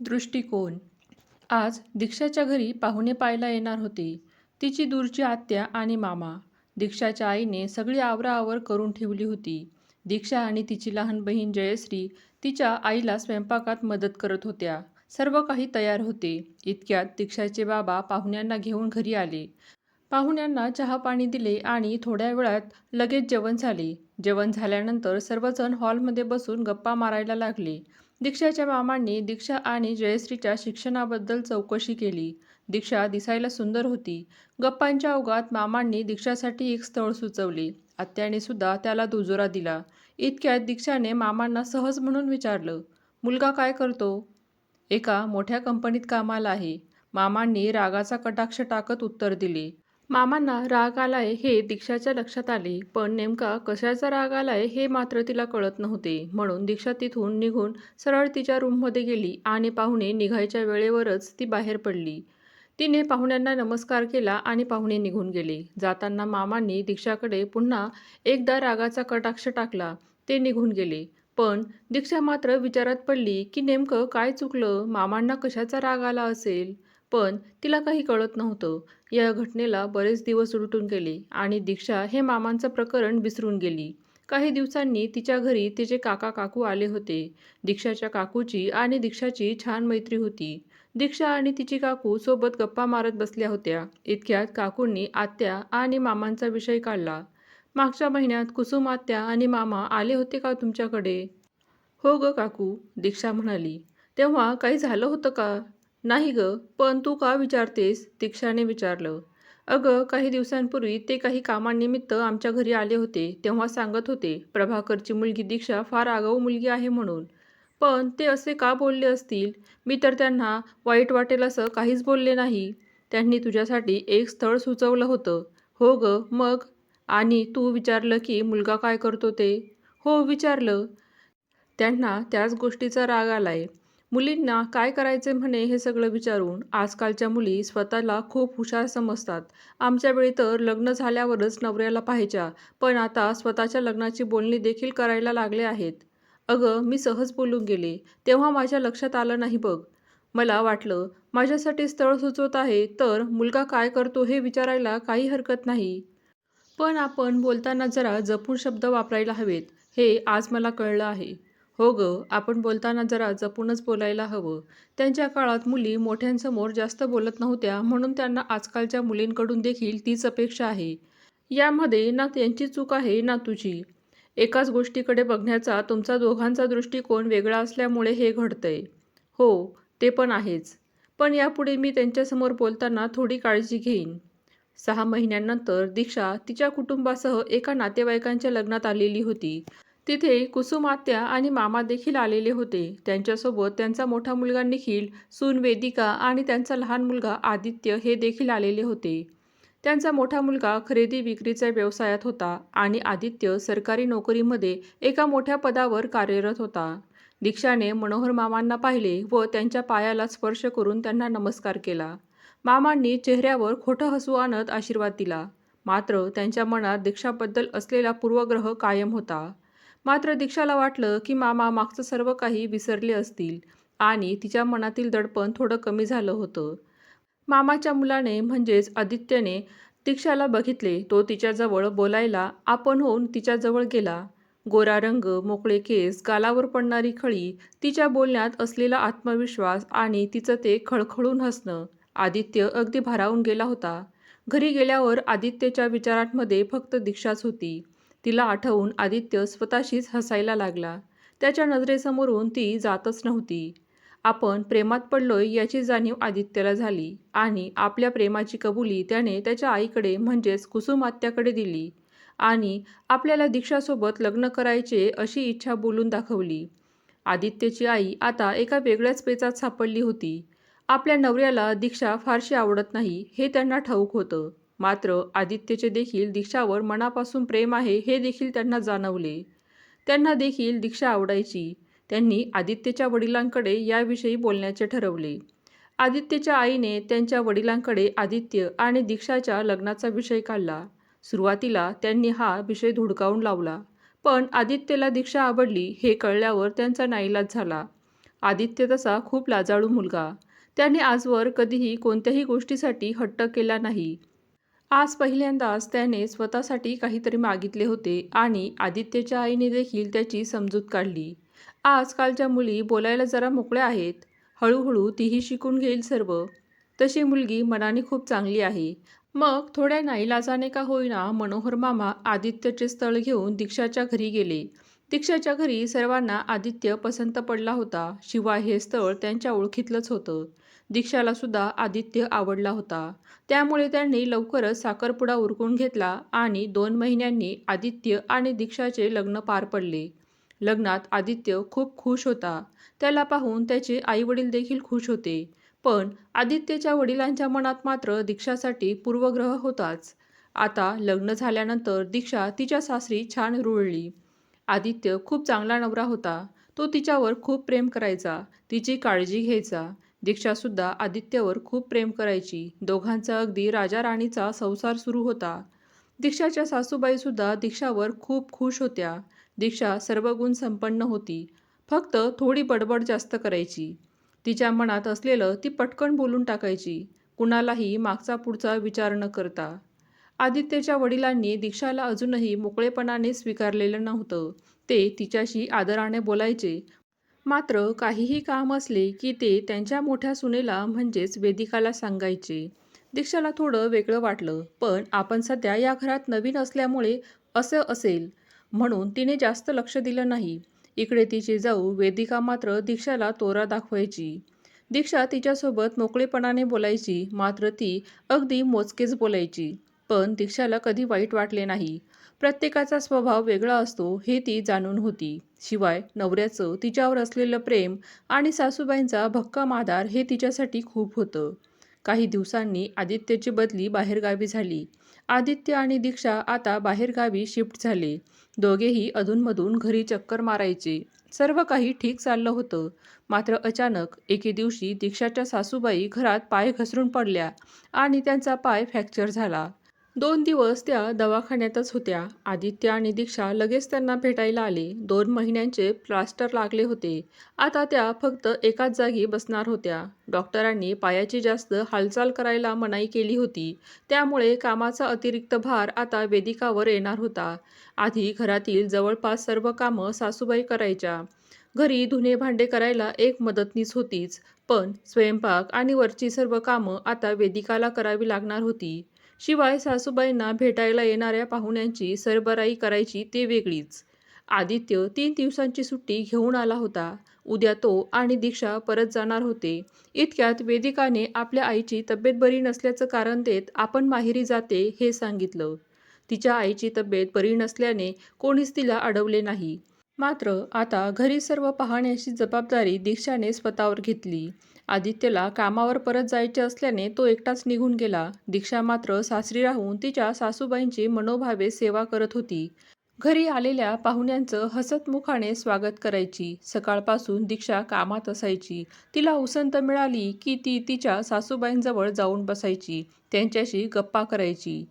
दृष्टिकोन. आज दीक्षाच्या घरी पाहुणे पाहायला येणार होते. तिची दूरची आत्या आणि मामा. दीक्षाच्या आईने सगळी आवराआवर करून ठेवली होती. दीक्षा आणि तिची लहान बहीण जयश्री तिच्या आईला स्वयंपाकात मदत करत होत्या. सर्व काही तयार होते. इतक्यात दीक्षाचे बाबा पाहुण्यांना घेऊन घरी आले. पाहुण्यांना चहा पाणी दिले आणि थोड्या वेळात लगेच जेवण झाले. जेवण झाल्यानंतर सर्वजण हॉलमध्ये बसून गप्पा मारायला लागले. दीक्षाच्या मामांनी दीक्षा आणि जयश्रीच्या शिक्षणाबद्दल चौकशी केली. दीक्षा दिसायला सुंदर होती. गप्पांच्या ओघात मामांनी दीक्षासाठी एक स्थळ सुचवले. आत्याने सुद्धा त्याला दुजोरा दिला. इतक्यात दीक्षाने मामांना सहज म्हणून विचारलं मुलगा काय करतो? एका मोठ्या कंपनीत कामाला आहे. मामांनी रागाचा कटाक्ष टाकत उत्तर दिले मामांना राग आलाय हे दीक्षाच्या लक्षात आले पण नेमका कशाचा राग आलाय हे मात्र तिला कळत नव्हते. म्हणून दीक्षा तिथून निघून सरळ तिच्या रूममध्ये गेली आणि पाहुणे निघायच्या वेळेवरच ती बाहेर पडली. तिने पाहुण्यांना नमस्कार केला आणि पाहुणे निघून गेले. जाताना मामांनी दीक्षाकडे पुन्हा एकदा रागाचा कटाक्ष टाकला. ते निघून गेले. पण दीक्षा मात्र विचारात पडली की नेमकं काय चुकलं? मामांना कशाचा राग आला असेल? पण तिला काही कळत नव्हतं. या घटनेला बरेच दिवस उलटून गेले आणि दीक्षा हे मामांचं प्रकरण विसरून गेली. काही दिवसांनी तिच्या घरी तिचे काका काकू आले होते. दीक्षाच्या काकूची आणि दीक्षाची छान मैत्री होती. दीक्षा आणि तिची काकू सोबत गप्पा मारत बसल्या होत्या. इतक्यात काकूंनी आत्या आणि मामांचा विषय काढला. मागच्या महिन्यात कुसुम आत्या आणि मामा आले होते का तुमच्याकडे? हो ग काकू दीक्षा म्हणाली. तेव्हा काही झालं होतं का? नाही ग पण तू का विचारतेस? दीक्षाने विचारलं. अगं काही दिवसांपूर्वी ते काही कामानिमित्त आमच्या घरी आले होते तेव्हा सांगत होते प्रभाकरची मुलगी दीक्षा फार आगाऊ मुलगी आहे म्हणून. पण ते असे का बोलले असतील? मी तर त्यांना वाईट वाटेल असं काहीच बोलले नाही. त्यांनी तुझ्यासाठी एक स्थळ सुचवलं होतं. हो ग मग? आणि तू विचारलं की मुलगा काय करतो ते? हो विचारलं. त्यांना त्याच गोष्टीचा राग आलाय. मुलींना काय करायचे म्हणे हे सगळं विचारून आजकालच्या मुली स्वतःला खूप हुशार समजतात. आमच्या वेळी तर लग्न झाल्यावरच नवऱ्याला पाहायच्या पण आता स्वतःच्या लग्नाची बोलणी देखील करायला लागले आहेत. अगं मी सहज बोलून गेले तेव्हा माझ्या लक्षात आलं नाही बघ. मला वाटलं माझ्यासाठी स्थळ सुचवत आहे तर मुलगा काय करतो हे विचारायला काही हरकत नाही. पण आपण बोलताना जरा जपून शब्द वापरायला हवेत हे आज मला कळलं आहे. हो ग आपण बोलताना जरा जपूनच बोलायला हवं. त्यांच्या काळात मुली मोठ्यांसमोर जास्त बोलत नव्हत्या म्हणून त्यांना आजकालच्या मुलींकडून देखील तीच अपेक्षा आहे. यामध्ये ना त्यांची चूक आहे ना तुझी. एकाच गोष्टीकडे बघण्याचा तुमचा दोघांचा दृष्टिकोन वेगळा असल्यामुळे हे घडतंय. हो ते पण आहेच. पण यापुढे मी त्यांच्यासमोर बोलताना थोडी काळजी घेईन. सहा महिन्यांनंतर दीक्षा तिच्या कुटुंबासह एका नातेवाईकांच्या लग्नात आलेली होती. तिथे कुसुमात्या आणि मामा देखील आलेले होते. त्यांच्यासोबत त्यांचा मोठा मुलगा निखिल सून वेदिका आणि त्यांचा लहान मुलगा आदित्य हे देखील आलेले होते. त्यांचा मोठा मुलगा खरेदी विक्रीच्या व्यवसायात होता आणि आदित्य सरकारी नोकरीमध्ये एका मोठ्या पदावर कार्यरत होता. दीक्षाने मनोहर मामांना पाहिले व त्यांच्या पायाला स्पर्श करून त्यांना नमस्कार केला. मामांनी चेहऱ्यावर खोटं हसू आणत आशीर्वाद दिला. मात्र त्यांच्या मनात दीक्षाबद्दल असलेला पूर्वग्रह कायम होता. मात्र दीक्षाला वाटलं की मामा मागचं सर्व काही विसरले असतील आणि तिच्या मनातील दडपण थोडं कमी झालं होतं. मामाच्या मुलाने म्हणजेच आदित्यने दीक्षाला बघितले तो तिच्याजवळ बोलायला आपण होऊन तिच्याजवळ गेला. गोरा रंग मोकळे केस गालावर पडणारी खळी तिच्या बोलण्यात असलेला आत्मविश्वास आणि तिचं ते खळखळून हसणं. आदित्य अगदी भारावून गेला होता. घरी गेल्यावर आदित्यच्या विचारांमध्ये फक्त दीक्षाच होती. तिला आठवून आदित्य स्वतःशीच हसायला लागला. त्याच्या नजरेसमोरून ती जातच नव्हती. आपण प्रेमात पडलोय याची जाणीव आदित्यला झाली आणि आपल्या प्रेमाची कबुली त्याने त्याच्या आईकडे म्हणजेच कुसुमात्याकडे दिली आणि आपल्याला दीक्षासोबत लग्न करायचे अशी इच्छा बोलून दाखवली. आदित्यची आई आता एका वेगळ्याच पेचात सापडली होती. आपल्या नवऱ्याला दीक्षा फारशी आवडत नाही हे त्यांना ठाऊक होतं. मात्र आदित्यचे देखील दीक्षावर मनापासून प्रेम आहे हे देखील त्यांना जाणवले. त्यांना देखील दीक्षा आवडायची. त्यांनी आदित्यच्या वडिलांकडे याविषयी बोलण्याचे ठरवले. आदित्यच्या आईने त्यांच्या वडिलांकडे आदित्य आणि दीक्षाच्या लग्नाचा विषय काढला. सुरुवातीला त्यांनी हा विषय धुडकावून लावला. पण आदित्यला दीक्षा आवडली हे कळल्यावर त्यांचा नाईलाज झाला. आदित्य तसा खूप लाजाळू मुलगा. त्याने आजवर कधीही कोणत्याही गोष्टीसाठी हट्ट केला नाही. आज पहिल्यांदाच त्याने स्वतःसाठी काहीतरी मागितले होते आणि आदित्यच्या आईने देखील त्याची समजूत काढली. आजकालच्या मुली बोलायला जरा मोकळ्या आहेत. हळूहळू तीही शिकून घेईल सर्व. तशी मुलगी मनाने खूप चांगली आहे. मग थोड्या नाईलाजाने का होईना मनोहर मामा आदित्यचे स्थळ घेऊन दीक्षाच्या घरी गेले. दीक्षाच्या घरी सर्वांना आदित्य पसंत पडला होता. शिवाय हे स्थळ त्यांच्या ओळखीतलंच होतं. दीक्षाला सुद्धा आदित्य आवडला होता. त्यामुळे त्यांनी लवकरच साखरपुडा उरकून घेतला आणि दोन महिन्यांनी आदित्य आणि दीक्षाचे लग्न पार पडले. लग्नात आदित्य खूप खुश होता. त्याला पाहून त्याचे आईवडील देखील खुश होते. पण आदित्यच्या वडिलांच्या मनात मात्र दीक्षासाठी पूर्वग्रह होताच. आता लग्न झाल्यानंतर दीक्षा तिच्या सासरी छान रुळली. आदित्य खूप चांगला नवरा होता. तो तिच्यावर खूप प्रेम करायचा. तिची काळजी घ्यायचा. दीक्षासुद्धा आदित्यवर खूप प्रेम करायची. दोघांचा अगदी राजा राणीचा संसार सुरू होता. दीक्षाच्या सासूबाईसुद्धा दीक्षावर खूप खुश होत्या. दीक्षा सर्व गुण संपन्न होती. फक्त थोडी बडबड जास्त करायची. तिच्या मनात असलेलं ती पटकन बोलून टाकायची. कुणालाही मागचा पुढचा विचार न करता. आदित्यच्या वडिलांनी दीक्षाला अजूनही मोकळेपणाने स्वीकारलेलं नव्हतं. ते तिच्याशी आदराने बोलायचे. मात्र काहीही काम असले की ते त्यांच्या मोठ्या सुनेला म्हणजेच वेदिकाला सांगायचे. दीक्षाला थोडं वेगळं वाटलं पण आपण सध्या या घरात नवीन असल्यामुळे असं असेल. म्हणून तिने जास्त लक्ष दिलं नाही. इकडे तिची जाऊ वेदिका मात्र दीक्षाला तोरा दाखवायची. दीक्षा तिच्यासोबत मोकळेपणाने बोलायची मात्र ती अगदी मोजकेच बोलायची. पण दीक्षाला कधी वाईट वाटले नाही. प्रत्येकाचा स्वभाव वेगळा असतो हे ती जाणून होती. शिवाय नवऱ्याचं तिच्यावर असलेलं प्रेम आणि सासूबाईंचा भक्कम आधार हे तिच्यासाठी खूप होतं. काही दिवसांनी आदित्यची बदली बाहेरगावी झाली. आदित्य आणि दीक्षा आता बाहेरगावी शिफ्ट झाले. दोघेही अधूनमधून घरी चक्कर मारायचे. सर्व काही ठीक चाललं होतं. मात्र अचानक एके दिवशी दीक्षाच्या सासूबाई घरात पाय घसरून पडल्या आणि त्यांचा पाय फ्रॅक्चर झाला. दोन दिवस त्या दवाखान्यातच होत्या. आदित्य आणि दीक्षा लगेच त्यांना भेटायला आले. दोन महिन्यांचे प्लास्टर लागले होते. आता त्या फक्त एकाच जागी बसणार होत्या. डॉक्टरांनी पायाची जास्त हालचाल करायला मनाई केली होती. त्यामुळे कामाचा अतिरिक्त भार आता वेदिकावर येणार होता. आधी घरातील जवळपास सर्व कामं सासूबाई करायच्या. घरी धुणे भांडे करायला एक मदतनीस होतीच. पण स्वयंपाक आणि वरची सर्व कामं आता वेदिकाला करावी लागणार होती. शिवाय सासूबाईंना भेटायला येणाऱ्या पाहुण्यांची सरबराई करायची ते वेगळीच. आदित्य तीन दिवसांची सुट्टी घेऊन आला होता. उद्या तो आणि दीक्षा परत जाणार होते. इतक्यात वेदिकाने आपल्या आईची तब्येत बरी नसल्याचं कारण देत आपण माहेरी जाते हे सांगितलं. तिच्या आईची तब्येत बरी नसल्याने कोणीच तिला अडवले नाही. मात्र आता घरी सर्व पाहण्याची जबाबदारी दीक्षाने स्वतःवर घेतली. आदित्यला कामावर परत जायचे असल्याने तो एकटाच निघून गेला. दीक्षा मात्र सासरी राहून तिच्या सासूबाईंची मनोभावे सेवा करत होती. घरी आलेल्या पाहुण्यांचं हसतमुखाने स्वागत करायची. सकाळपासून दीक्षा कामात असायची. तिला उसंत मिळाली की ती तिच्या सासूबाईंजवळ जाऊन बसायची. त्यांच्याशी गप्पा करायची.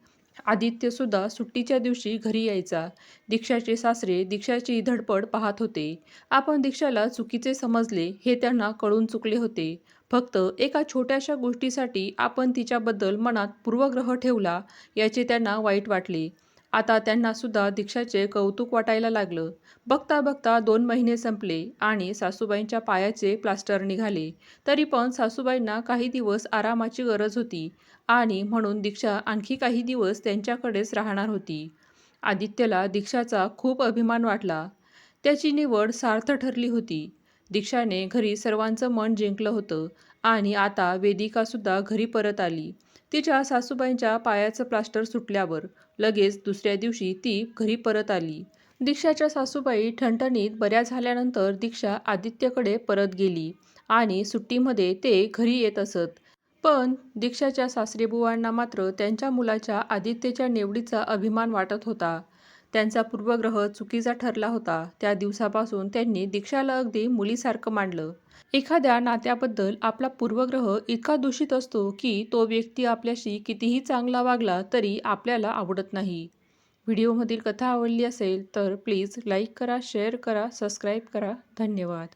आदित्यसुद्धा सुट्टीच्या दिवशी घरी यायचा. दीक्षाचे सासरे दीक्षाची धडपड पाहत होते. आपण दीक्षाला चुकीचे समजले हे त्यांना कळून चुकले होते. फक्त एका छोट्याशा गोष्टीसाठी आपण तिच्याबद्दल मनात पूर्वग्रह ठेवला याचे त्यांना वाईट वाटले. आता त्यांना सुद्धा दीक्षाचे कौतुक वाटायला लागलं. बघता बघता दोन महिने संपले आणि सासूबाईंच्या पायाचे प्लास्टर निघाले. तरी पण सासूबाईंना काही दिवस आरामाची गरज होती. आणि म्हणून दीक्षा आणखी काही दिवस त्यांच्याकडेच राहणार होती. आदित्यला दीक्षाचा खूप अभिमान वाटला. त्याची निवड सार्थ ठरली होती. दीक्षाने घरी सर्वांचं मन जिंकलं होतं आणि आता वेदिकासुद्धा घरी परत आली. तिच्या सासूबाईंच्या पायाचं प्लास्टर सुटल्यावर लगेच दुसऱ्या दिवशी ती घरी परत आली. दीक्षाच्या सासूबाई ठणठणीत बऱ्या झाल्यानंतर दीक्षा आदित्यकडे परत गेली आणि सुट्टीमध्ये ते घरी येत असत. पण दीक्षाच्या सासरेबुवांना मात्र त्यांच्या मुलाच्या आदित्यच्या निवडीचा अभिमान वाटत होता. त्यांचा पूर्वग्रह चुकीचा ठरला होता. त्या दिवसापासून त्यांनी दीक्षाला अगदी मुलीसारखं मांडलं. एखाद्या नात्याबद्दल आपला पूर्वग्रह इतका दूषित असतो की तो व्यक्ती आपल्याशी कितीही चांगला वागला तरी आपल्याला आवडत नाही. व्हिडिओमधील कथा आवडली असेल तर प्लीज लाईक करा शेअर करा सबस्क्राईब करा. धन्यवाद.